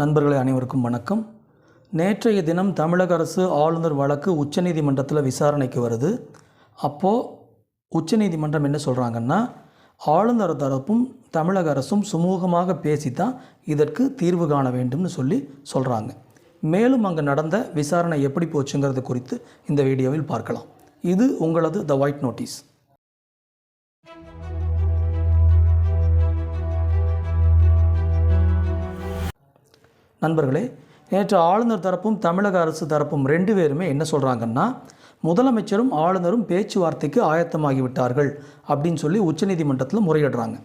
நண்பர்களை அனைவருக்கும் வணக்கம். நேற்றைய தினம் தமிழக அரசு ஆளுநர் வழக்கு உச்சநீதிமன்றத்தில் விசாரணைக்கு வருது. அப்போது உச்சநீதிமன்றம் என்ன சொல்கிறாங்கன்னா ஆளுநர் தரப்பும் தமிழக அரசும் சுமூகமாக பேசி தான் இதற்கு தீர்வு காண வேண்டும்னு சொல்லி சொல்கிறாங்க மேலும் அங்கே நடந்த விசாரணை எப்படி போச்சுங்கிறது குறித்து இந்த வீடியோவில் பார்க்கலாம். இது உங்களது த ஒயிட் நோட்டீஸ் நண்பர்களே நேற்று ஆளுநர் தரப்பும் தமிழக அரசு தரப்பும் ரெண்டு பேருமே என்ன சொல்கிறாங்கன்னா முதலமைச்சரும் ஆளுநரும் பேச்சுவார்த்தைக்கு ஆயத்தமாகிவிட்டார்கள் அப்படின்னு சொல்லி உச்சநீதிமன்றத்தில் முறையிடுறாங்க.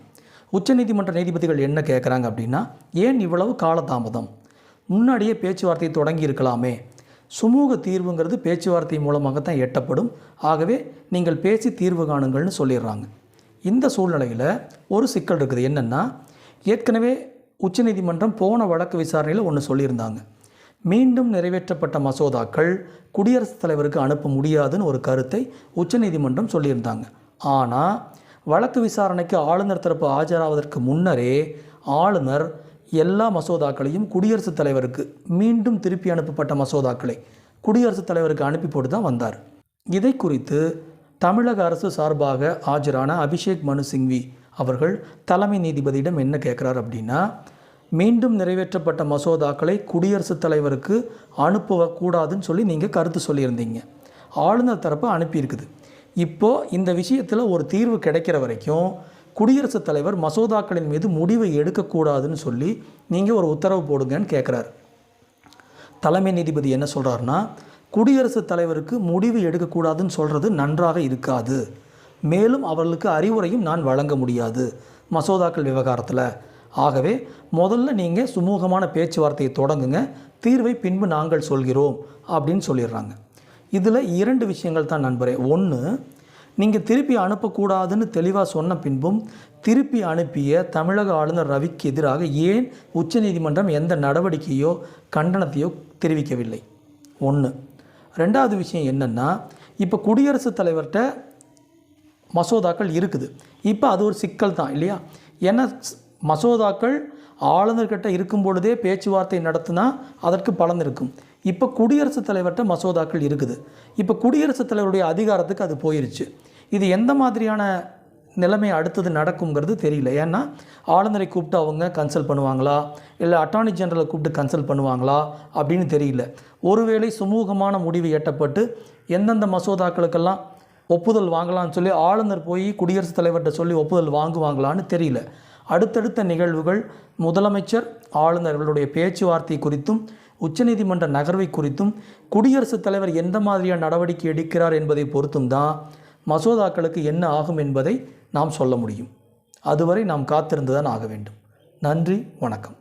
உச்சநீதிமன்ற நீதிபதிகள் என்ன கேட்குறாங்க அப்படின்னா ஏன் இவ்வளவு காலதாமதம்? முன்னாடியே பேச்சுவார்த்தை தொடங்கி இருக்கலாமே. சுமூக தீர்வுங்கிறது பேச்சுவார்த்தை மூலமாகத்தான் எட்டப்படும். ஆகவே நீங்கள் பேசி தீர்வு காணுங்கள்னு சொல்லிடுறாங்க. இந்த சூழ்நிலையில் ஒரு சிக்கல் இருக்குது. என்னென்னா ஏற்கனவே உச்சநீதிமன்றம் போன வழக்கு விசாரணையில் ஒன்று சொல்லியிருந்தாங்க. மீண்டும் நிறைவேற்றப்பட்ட மசோதாக்கள் குடியரசுத் தலைவருக்கு அனுப்ப முடியாதுன்னு ஒரு கருத்தை உச்சநீதிமன்றம் சொல்லியிருந்தாங்க. ஆனால் வழக்கு விசாரணைக்கு ஆளுநர் தரப்பு ஆஜராவதற்கு முன்னரே ஆளுநர் எல்லா மசோதாக்களையும் குடியரசுத் தலைவருக்கு மீண்டும் திருப்பி அனுப்பப்பட்ட மசோதாக்களை குடியரசுத் தலைவருக்கு அனுப்பி போட்டு தான் வந்தார். இதை குறித்து தமிழக அரசு சார்பாக ஆஜரான அபிஷேக் மனு சிங்வி அவர்கள் தலைமை நீதிபதியிடம் என்ன கேட்குறார் அப்படின்னா மீண்டும் நிறைவேற்றப்பட்ட மசோதாக்களை குடியரசுத் தலைவருக்கு அனுப்பக்கூடாதுன்னு சொல்லி நீங்கள் கருத்து சொல்லியிருந்தீங்க. ஆளுநர் தரப்பு அனுப்பியிருக்குது. இப்போது இந்த விஷயத்தில் ஒரு தீர்வு கிடைக்கிற வரைக்கும் குடியரசுத் தலைவர் மசோதாக்களின் மீது முடிவை எடுக்கக்கூடாதுன்னு சொல்லி நீங்கள் ஒரு உத்தரவு போடுங்கன்னு கேட்குறாரு. தலைமை நீதிபதி என்ன சொல்கிறாருன்னா குடியரசுத் தலைவருக்கு முடிவு எடுக்கக்கூடாதுன்னு சொல்கிறது நன்றாக இருக்காது. மேலும் அவர்களுக்கு அறிவுரையும் நான் வழங்க முடியாது. மசோதாக்கள் விவகாரத்தில். ஆகவே முதல்ல நீங்கள் சுமூகமான பேச்சுவார்த்தையை தொடங்குங்க. தீர்வை பின்பு நாங்கள் சொல்கிறோம் அப்படின்னு சொல்லிடுறாங்க. இதில் இரண்டு விஷயங்கள் தான் நண்பரே. ஒன்று நீங்கள் திருப்பி அனுப்பக்கூடாதுன்னு தெளிவாக சொன்ன பின்பும் திருப்பி அனுப்பிய தமிழக ஆளுநர் ரவிக்கு எதிராக ஏன் உச்சநீதிமன்றம் எந்த நடவடிக்கையோ கண்டனத்தையோ தெரிவிக்கவில்லை? ஒன்று ரெண்டாவது விஷயம் என்னென்னா இப்போ குடியரசுத் தலைவர்கிட்ட மசோதாக்கள் இருக்குது. இப்போ அது ஒரு சிக்கல் தான் இல்லையா? ஏன்னா மசோதாக்கள் ஆளுநர்கிட்ட இருக்கும் பொழுதே பேச்சுவார்த்தை நடத்தினா அதற்கு பலன் இருக்கும். இப்போ குடியரசுத் தலைவர்கிட்ட மசோதாக்கள் இருக்குது. இப்போ குடியரசுத் தலைவருடைய அதிகாரத்துக்கு அது போயிருச்சு. இது எந்த மாதிரியான நிலைமை அடுத்தது நடக்குங்கிறது தெரியல. ஏன்னா ஆளுநரை கூப்பிட்டு அவங்க கன்சல்ட் பண்ணுவாங்களா? இல்லை அட்டார்னி ஜெனரலை கூப்பிட்டு கன்சல்ட் பண்ணுவாங்களா? அப்படின்னு தெரியல. ஒருவேளை சுமூகமான முடிவு எட்டப்பட்டு எந்தெந்த மசோதாக்களுக்கெல்லாம் ஒப்புதல் வாங்கலாம்னு சொல்லி ஆளுநர் போய் குடியரசுத் தலைவர்கிட்ட சொல்லி ஒப்புதல் வாங்குவாங்களான்னு தெரியல. அடுத்தடுத்த நிகழ்வுகள் முதலமைச்சர் ஆளுநர்களுடைய பேச்சுவார்த்தை குறித்தும் உச்சநீதிமன்ற நகர்வை குறித்தும் குடியரசுத் தலைவர் எந்த மாதிரியான நடவடிக்கை எடுக்கிறார் என்பதை பொறுத்தும் தான் மசோதாக்களுக்கு என்ன ஆகும் என்பதை நாம் சொல்ல முடியும். அதுவரை நாம் காத்திருந்துதான் ஆக வேண்டும். நன்றி வணக்கம்.